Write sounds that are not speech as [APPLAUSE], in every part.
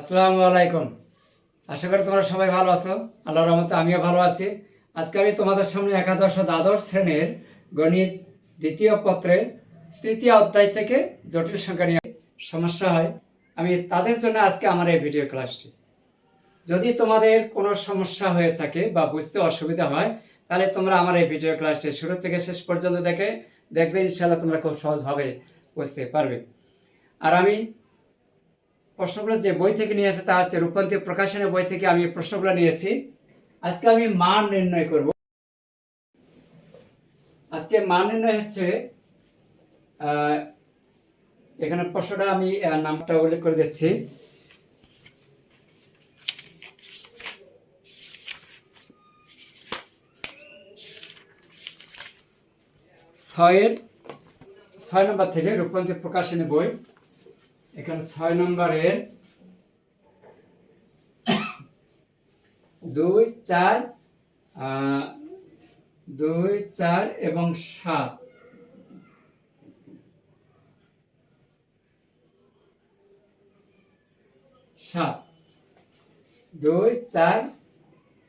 আসসালামু আলাইকুম। আশা করি তোমরা সবাই ভালো আছো। আল্লাহর রহমতে আমিও ভালো আছি। আজকে আমি তোমাদের সামনে একাদশ দ্বাদশ শ্রেণির গণিত দ্বিতীয় পত্রের তৃতীয় অধ্যায় থেকে জটিল সংখ্যা নিয়ে সমস্যা হয়। আমি তাদের জন্য আজকে আমার এই ভিডিও ক্লাসটি। যদি তোমাদের কোনো সমস্যা হয়ে থাকে বা বুঝতে অসুবিধা হয়, তাহলে তোমরা আমার এই ভিডিও ক্লাসটি শুরু থেকে শেষ পর্যন্ত দেখে দেখবে ইনশাল্লাহ তোমরা খুব সহজভাবে বুঝতে পারবে। আর আমি প্রশ্নগুলো যে বই থেকে নিয়ে নিয়েছে তা হচ্ছে রূপান্তর প্রকাশনের বই থেকে আমি প্রশ্নগুলো নিয়েছি। আজকে আমি মান নির্ণয় করব। আজকে মান নির্ণয় হচ্ছে এখানে প্রশ্নটা আমি নামটা উল্লেখ করে দিচ্ছি। ছয়ের, ছয় নম্বর থেকে রূপান্তর প্রকাশনী বই। এখানে ছয় নম্বরের দুই, চার দুই, চার এবং সাত। সাত। দুই, চার,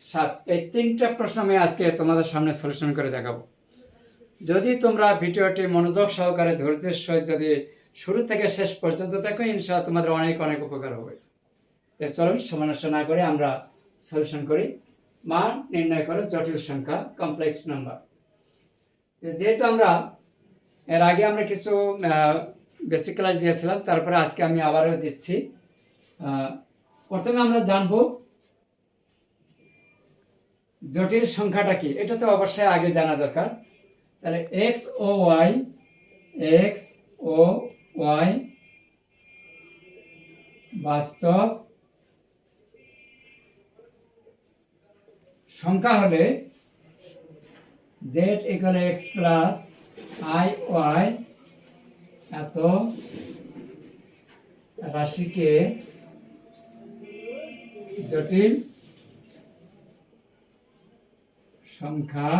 সাত। এই তিনটা প্রশ্ন আমি আজকে তোমাদের সামনে সলিউশন করে দেখাবো। যদি তোমরা ভিডিওটি মনোযোগ সহকারে ধৈর্যের সহিত যদি শুরু থেকে শেষ পর্যন্ত দেখো, ইনশাআল্লাহ তোমাদের অনেক অনেক উপকার হবে। তো চলুন সমালোচনা না করে আমরা সলিউশন করি। মান নির্ণয় করো, জটিল সংখ্যা কমপ্লেক্স নাম্বার যেহেতু আমরা এর আগে আমরা কিছু বেসিক ক্লাস দিয়েছিলাম, তারপরে আজকে আমি আবারও দিচ্ছি। প্রথমে আমরা জানব জটিল সংখ্যাটা কি? এটা তো অবশ্যই আগে জানা দরকার। তাহলে এক্স ও ওয়াই এক্স ও ওয়াই বাস্তব সংখ্যা হলে Z equal X plus I Y এত রাশিকে জটিল সংখ্যা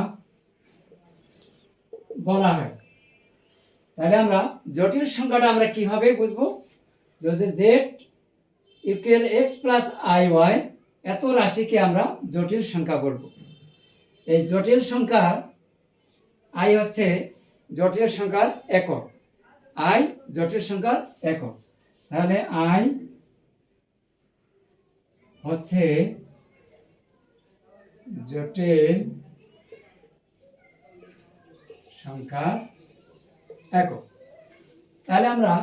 বলা হয়। তাহলে আমরা জটিল সংখ্যাটা আমরা কীভাবে বুঝব? যদি Z equal X plus I Y এত রাশিকে আমরা জটিল সংখ্যা বলব। এই জটিল সংখ্যার আই হচ্ছে জটিল সংখ্যার একক। আই জটিল সংখ্যার একক। তাহলে আই হচ্ছে জটিল সংখ্যা একক। তাহলে আমরা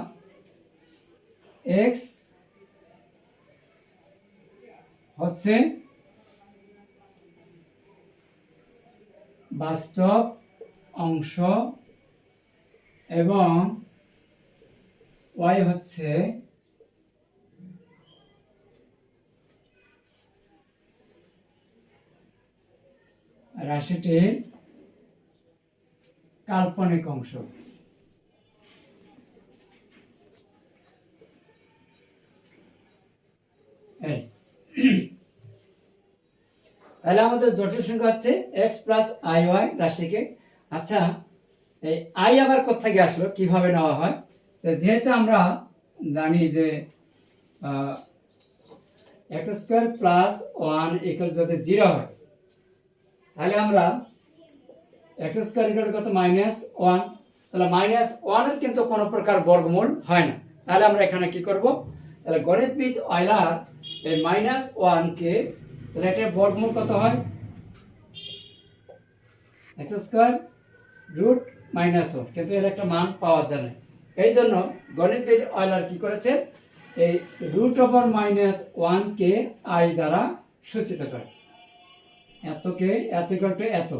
এক্স হচ্ছে বাস্তব অংশ এবং ওয়াই হচ্ছে রাশিটির কাল্পনিক অংশ। তাহলে আমাদের জটিল সংখ্যা হচ্ছে এক্স প্লাস আই ওয়াই রাশিকে। আচ্ছা এই আই আবার কোথেকে আসলো? কীভাবে নেওয়া হয়? তো যেহেতু আমরা জানি যে X square plus one equal যদি জিরো হয়, তাহলে আমরা এক্স স্কোয়ার ইকুয়াল কত? মাইনাস ওয়ান তাহলে মাইনাস ওয়ানের কিন্তু কোনো প্রকার বর্গমূল হয় না। তাহলে আমরা এখানে কি করব? তাহলে গণিতবিদ অয়লার এই মাইনাস ওয়ানকে তাহলে বর্গমূল কত হয়? X square root minus one. কিন্তু এর একটা মান পাওয়া যায় না। এই জন্য গণিতবিদ অয়লার কি করেছে? এই রুট ওভার মাইনাস আই দ্বারা সূচিত করে। এত এত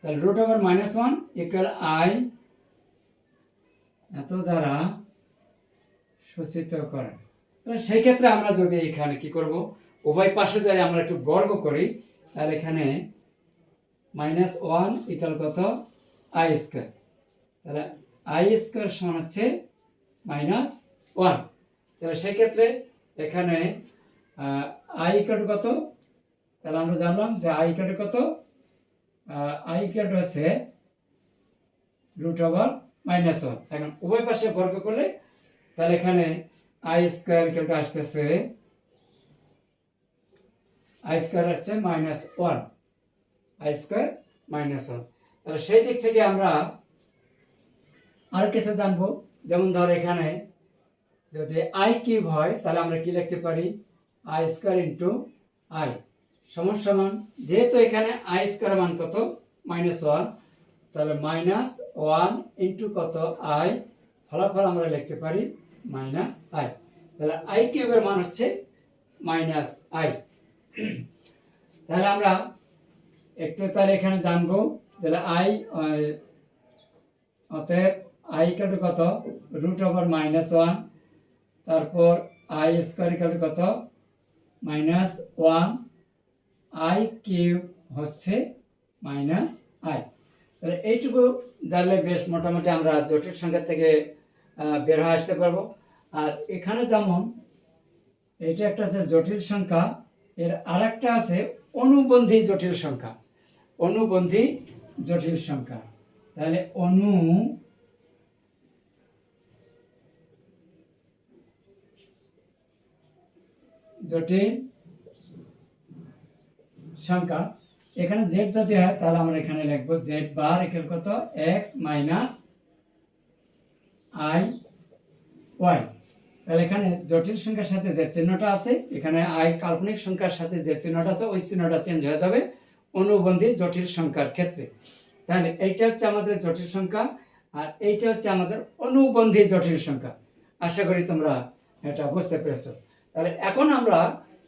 তাহলে root over minus one equal i এত দ্বারা সূচিত করে তাহলে সেই ক্ষেত্রে আমরা যদি এখানে কি করব? উভয় পাশে যদি আমরা একটু বর্গ করি, তাহলে এখানে মাইনাস ওয়ান ইকুয়াল কত? আই স্কোয়ার তাহলে আই স্কোয়ার সমান হচ্ছে মাইনাস ওয়ান তাহলে সেক্ষেত্রে এখানে আই ইকুয়াল কত? তাহলে আমরা জানলাম যে আই ইকুয়াল কত? আই ইকুয়াল হচ্ছে রুট ওভার মাইনাস ওয়ান এখন উভয় পাশে বর্গ করলে তাহলে এখানে আই স্কোয়ার ইকুয়ালটা আসতেছে আই স্কোয়ার আসছে minus one i square minus one তাহলে সেই দিক থেকে আমরা আর কিছু জানব। যেমন ধর এখানে যদি আই কিউব হয়, তাহলে আমরা কি লিখতে পারি? আই স্কোয়ার ইন্টু আই সমান সমান। যেহেতু এখানে আই স্কোয়ার মান কত? মাইনাস ওয়ান তাহলে মাইনাস ওয়ান ইন্টু কত? আই ফলাফল আমরা লিখতে পারি মাইনাস আই তাহলে আই কিউবের মান হচ্ছে মাইনাস আই তাহলে আমরা একটু তাহলে এখানে জানব, তাহলে আই অতএব আই ইকাল কত? রুট ওভার মাইনাস ওয়ান তারপর আই স্কোয়ার ইকাল কত? মাইনাস ওয়ান আই কিউব হচ্ছে মাইনাস আই তাহলে এইটুকু জানলে বেশ মোটামুটি আমরা জটিল সংখ্যা থেকে বের হয়ে আসতে পারব। আর এখানে যেমন এটা একটা আছে জটিল সংখ্যা, এর আরেকটা আছে অনুবন্ধী জটিল সংখ্যা। অনুবন্ধী জটিল সংখ্যা। তাহলে অনু জটিল সংখ্যা। এখানে জেড যদি হয়, তাহলে আমরা এখানে লিখব জেড বার এখানে কত? X minus i, y. তাহলে এখানে জটিল সংখ্যার সাথে যে চিহ্নটা আছে, এখানে আই কাল্পনিক সংখ্যার সাথে যে চিহ্নটা আছে, ওই চিহ্নটা চেঞ্জ হয়ে যাবে অনুবন্ধী জটিল সংখ্যার ক্ষেত্রে। তাহলে এইটা হচ্ছে আমাদের জটিল সংখ্যা, আর এইটা হচ্ছে আমাদের অনুবন্ধী জটিল সংখ্যা। আশা করি তোমরা এটা বুঝতে পেরেছ। তাহলে এখন আমরা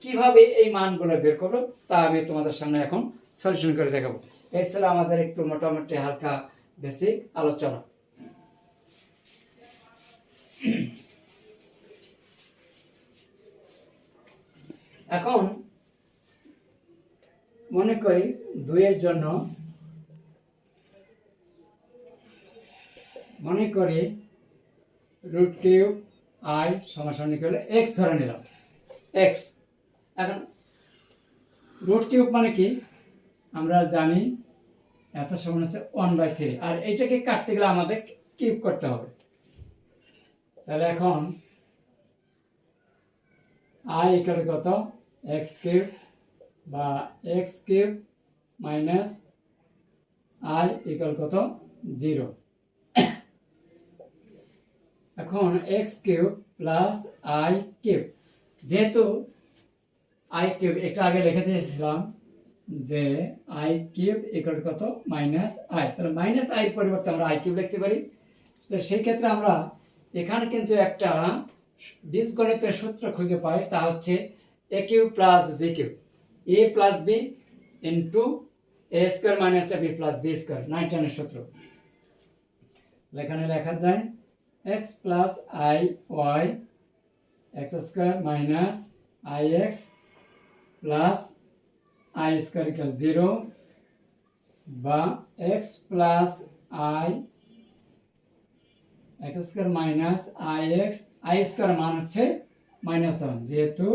কীভাবে এই মানগুলো বের করব, তা আমি তোমাদের সামনে এখন সলিউশন করে দেখাবো। এই ছিল আমাদের একটু মোটামুটি হালকা বেসিক আলোচনা। [CLEARS THROAT] এখন মনে করি দুইয়ের জন্য মনে করি রুট কিউব আই সমাসারণিক হলে এক্স ধরে নিলাম। এক্স এখন রুট কিউব মানে কি? আমরা জানি এত সমান হচ্ছে ওয়ান বাই থ্রি আর এইটাকে কাটতে গেলে আমাদের কিউব করতে হবে। তাহলে এখন আই ইকাল কত? এক্স কিউব বা x cube minus i equal কত? জিরো এখন x cube plus i cube যেহেতু আই কিউব একটু আগে লিখে দিয়েছিলাম যে আই কিউব ইকুয়াল কত? মাইনাস আই তাহলে মাইনাস আই পরিবর্তে আমরা আই কিউব লিখতে পারি। তো সেই ক্ষেত্রে আমরা এখানে কিন্তু একটা বীজগণিতের সূত্র খুঁজে পাই, তা হচ্ছে a cube plus b cube a plus b into a square minus a b plus b square নাইনটানের সূত্র। এখানে লেখা যায় x plus i y x square minus i x plus i square zero বা x plus i x square minus i x, i square মান হচ্ছে minus one, যেহেতু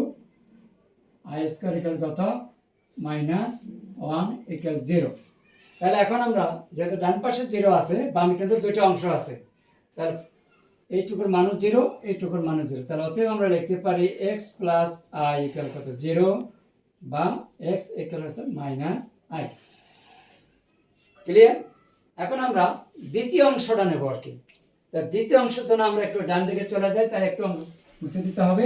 i square equal কত? Minus one equal zero. তাহলে এখন আমরা যেহেতু ডান পাশে জিরো আছে, বামে কিন্তু দুইটা অংশ আছে, তাহলে এইটুকুর মানুষ জিরো, এইটুকুর মানুষ জিরো। তাহলে অতএব আমরা লিখতে পারি এক্স প্লাস আই ইকাল কত? জিরো বা এক্স ইকাল হচ্ছে মাইনাস আই। ক্লিয়ার? এখন আমরা দ্বিতীয় অংশটা নেব আর কি। তা দ্বিতীয় অংশের জন্য আমরা একটু ডান দিকে চলে যাই, তার একটু মুছে দিতে হবে।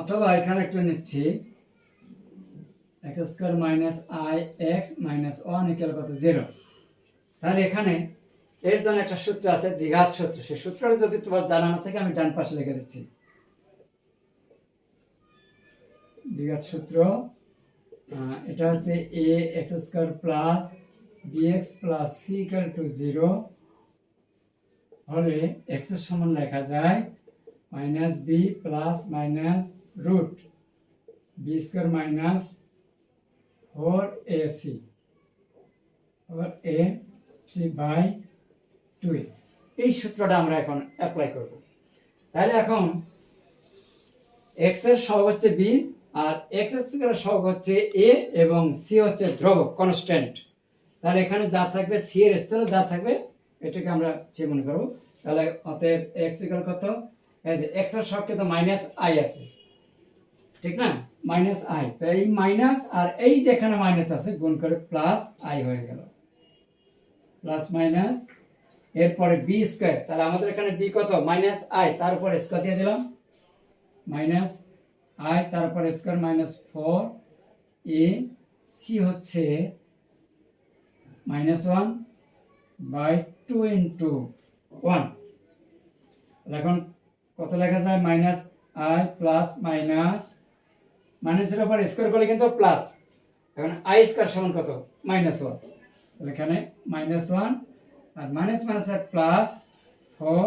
অথবা এখানে একটু নিচ্ছি। X square minus i x minus one কত? জিরো। তাহলে এখানে এর জন্য একটা সূত্র আছে, দ্বিঘাত সূত্র। সেই সূত্রটা যদি তোমার জানা না থাকে, আমি ডান পাশে লিখে দিচ্ছি। দ্বিঘাত সূত্র এটা হচ্ছে a x square plus b x plus c equal to zero হলে এক্সের সমান লেখা যায় minus b plus minus root b square minus four a c four a c by two এই সূত্রটা আমরা এখন অ্যাপ্লাই করব। তাহলে এখন এক্সের সহগ হচ্ছে বি আর এক্স স্কোয়ার সহগ হচ্ছে এ এবং সি হচ্ছে ধ্রুবক কনস্ট্যান্ট তাহলে এখানে যা থাকবে সি এর স্থলে যা থাকবে, এটাকে আমরা সি মনে করব। তাহলে অতএব এক্স ইকাল কত? এই যে এক্সের কিন্তু মাইনাস আই আছে। ঠিক না? মাইনাস আই তো এই মাইনাস আর এই যে এখানে মাইনাস আছে, গুণ করে প্লাস আই হয়ে গেল। প্লাস মাইনাস এরপরে বি স্কোয়ার। তাহলে আমাদের এখানে বি কত? মাইনাস আই তার উপর স্কোয়ার দিয়ে দিলাম। মাইনাস আই তারপর square minus four, a, c হচ্ছে minus one by two into one. এখন কত লেখা যায়? মাইনাস আই প্লাস মাইনাস, মাইনাসের উপর স্কোয়ার করলে কিন্তু প্লাস। এখন আই স্কোয়ার সমান কত? Minus one. এখানে minus one R minus minus plus four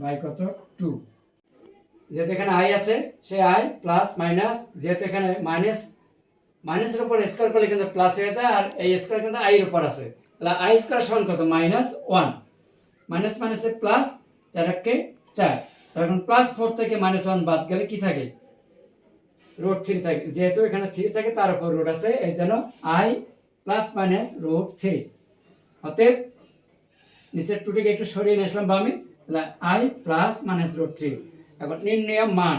by কত? টু। যেহেতু এখানে আই আছে, সে আই প্লাস মাইনাস যেহেতু এখানে মাইনাস মাইনাসের উপর স্কোয়ার করলে কিন্তু প্লাস হয়ে যায় আর এই স্কোয়ার কিন্তু আইয়ের উপর আছে। তাহলে আই স্কোয়ার সমান কত? মাইনাস ওয়ান মাইনাস মাইনাসে প্লাস চার একে চার। তখন প্লাস ফোর থেকে মাইনাস ওয়ান বাদ গেলে কি থাকে? রুট থ্রি থাকে। যেহেতু এখানে থ্রি থাকে, তার উপর রুট আছে, এই জন্য i plus minus root three অতএব নিচের টুটিকে একটু সরিয়ে নিয়ে আসলাম বামে। তাহলে i plus minus root three এখন নির্ণয় মান।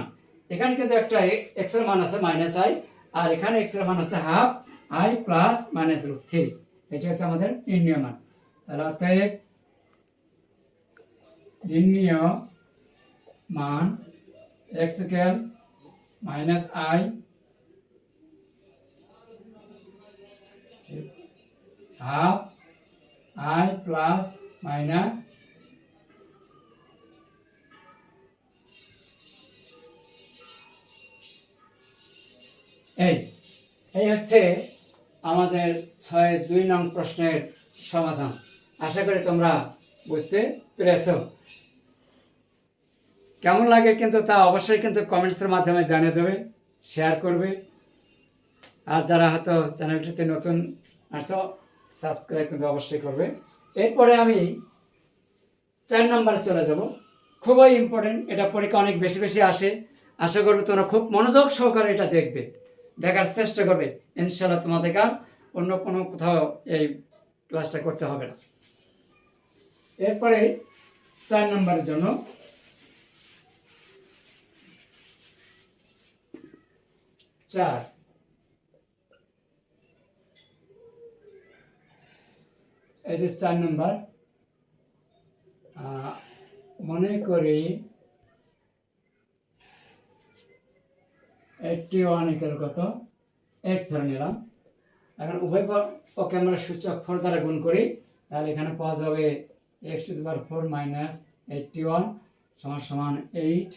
এখানে কিন্তু একটা এক্সের মান আছে মাইনাস আই আর এখানে এক্সের মান আছে half i plus minus root three এটা হচ্ছে আমাদের নির্ণয় মান। তাহলে অতএব নির্ণয় মান x square minus i half i plus minus এই এই হচ্ছে আমাদের ছয় দুই নং প্রশ্নের সমাধান। আশা করি তোমরা বুঝতে পেরেছ। কেমন লাগে কিন্তু তা অবশ্যই কিন্তু কমেন্টসের মাধ্যমে জানিয়ে দেবে, শেয়ার করবে। আর যারা হয়তো চ্যানেলটিতে নতুন আসছো সাবস্ক্রাইব কিন্তু অবশ্যই করবে। এরপরে আমি চার নম্বরে চলে যাব। খুবই ইম্পর্টেন্ট এটা পরীক্ষা অনেক বেশি বেশি আসে। আশা করবে তোমরা খুব মনোযোগ সহকারে এটা দেখবে। দেখার চেষ্টা করবে। ইনশাল্লাহ তোমাদের আর অন্য কোনো কোথাও এই ক্লাসটা করতে হবে না। এরপরে চার নম্বরের জন্য চার। এই যে চার নম্বর মনে করি এইটটি ওয়ান ইকাল কত এক্স ধরে নিলাম। এখন উভয় পক্ষে আমরা সূচক ফোর দ্বারা গুণ করি। তাহলে এখানে পাওয়া যাবে x to power four minus eighty one সমান সমান এইট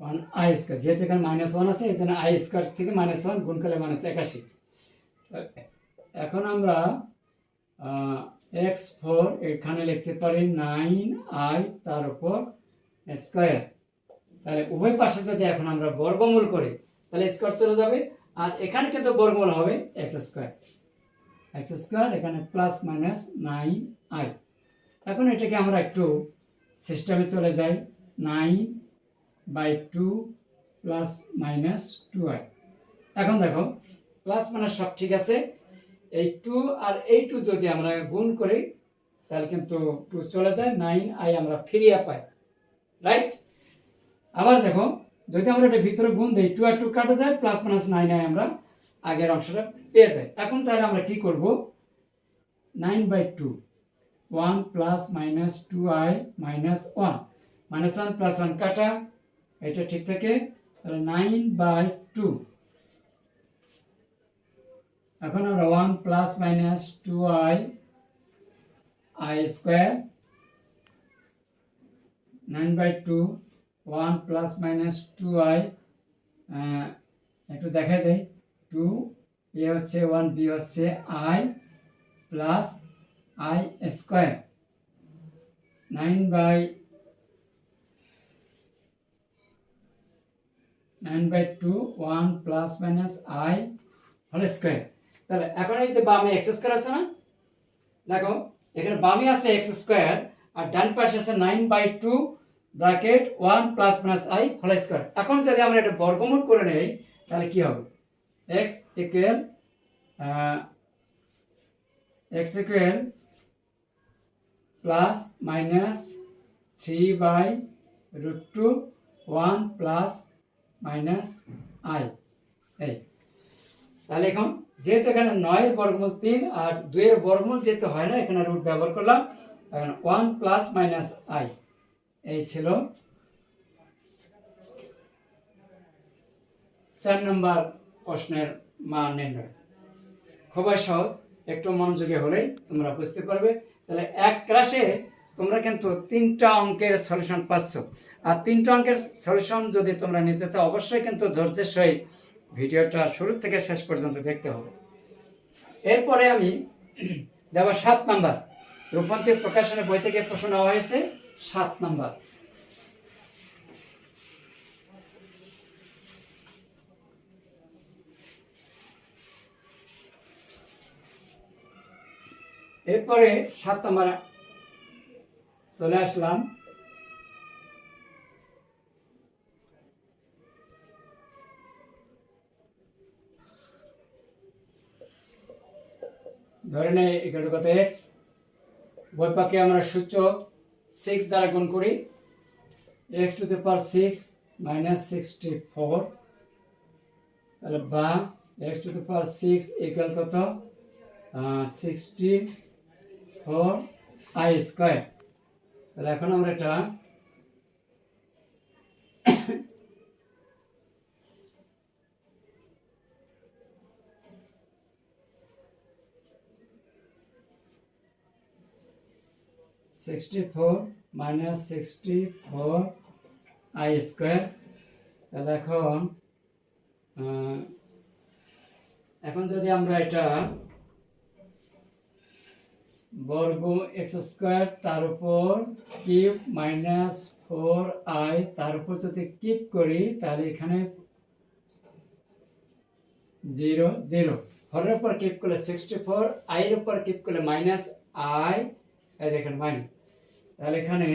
ওয়ান আই স্কোয়ার যেহেতু এখানে মাইনাস ওয়ান আছে, এই জন্য আই স্কোয়ার থেকে মাইনাস ওয়ান গুণ করলে মাইনাস একাশি। এখন আমরা এক্স ফোর এখানে লিখতে পারি নাইন আই তার উপর স্কোয়ার তাহলে উভয় পাশে যদি এখন আমরা বর্গমূল করি, তাহলে স্কোয়ার চলে যাবে। আর এখানে কিন্তু বর্গমূল হবে এক্স স্কোয়ার এক্স স্কোয়ার এখানে প্লাস মাইনাস নাইন আই এখন এটাকে আমরা একটু সিস্টেমে চলে যাই। Nine by two plus minus two i এখন দেখো প্লাস মাইনাস সব ঠিক আছে। এই টু আর এই টু যদি আমরা গুণ করি, তাহলে কিন্তু টু চলে যায়। নাইন আই আমরা ফিরিয়ে পাই। রাইট আবার দেখো, যদি আমরা এটা ভিতরে গুণ দিই টু আর টু কাটা যায় প্লাস মাইনাস নাইন আই আমরা আগের অংশটা পেয়ে যাই। এখন তাহলে আমরা কি করব? Nine by two one plus minus two i minus one minus one plus one কাটা, এটা ঠিক থাকে, তাহলে নাইন বাই টু এখন আমরা one plus minus two i i square nine by two one plus minus two i একটু দেখাই দেয় টু, এ হচ্ছে ওয়ান, বি হচ্ছে i plus i square. Nine by nine by two, one plus minus i whole square. তাহলে এখন এই যে বামে এক্স স্কোয়ার আছে না? দেখো, এখানে বামে আছে এক্স স্কোয়ার আর ডান পাশে আছে nine by two bracket one plus minus i whole square এখন যদি আমরা এটা বর্গমূল করে নেই, তাহলে কি হবে? X equal x equal plus minus three by root two one plus minus i এই। তাহলে এখন যেহেতু এখানে নয়ের বর্গমূল তিন আর দুইয়ের বর্গমূল যেহেতু হয় না, এখানে রুট ব্যবহার করলাম, এখন ওয়ান প্লাস মাইনাস আই এই ছিল। চার নম্বর প্রশ্নের মান নির্ণয়। খুবই সহজ, একটু মনোযোগী হলেই তোমরা বুঝতে পারবে। তাহলে এক ক্লাসে তোমরা কিন্তু তিনটা অঙ্কের সলিউশন পাচ্ছ। আর তিনটা অঙ্কের সলিউশন যদি তোমরা নিতে চাও, অবশ্যই কিন্তু ধৈর্যের সহিত ভিডিওটা শুরু থেকে শেষ পর্যন্ত দেখতে হবে। এরপরে আমি যাব সাত নাম্বার। রূপান্তরিক প্রকাশনের বই থেকে প্রশ্ন নেওয়া হয়েছে। সাত নাম্বার। এরপরে সাত নাম্বার চলে আসলাম। ধরে নেই এখানে কত এক্স বৈপাকে আমরা সূচক সিক্স দ্বারা গুণ করি x to the power six minus sixty four তাহলে বা x to the power six equal কত? সিক্সটি ফোর আই স্কোয়ার তাহলে এখন আমরা এটা sixty four minus sixty four i square তাহলে এখন এখন যদি আমরা এটা বর্গ এক্স স্কোয়ার, তার উপর কিউব মাইনাস ফোর আই, তার উপর যদি কিপ করি, তাহলে এখানে জিরো জিরো। ফোরের উপর কিপ করলে সিক্সটি ফোর আইয়ের উপর কিপ করলে মাইনাস আই। দেখেন মাইনাস তাহলে এখানে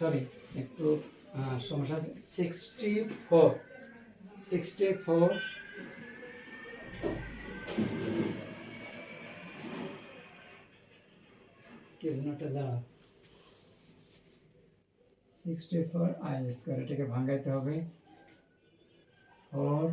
সরি একটু সমস্যা আছে। Sixty four sixty four sixty four i square এটাকে ভাঙাইতে হবে ফোর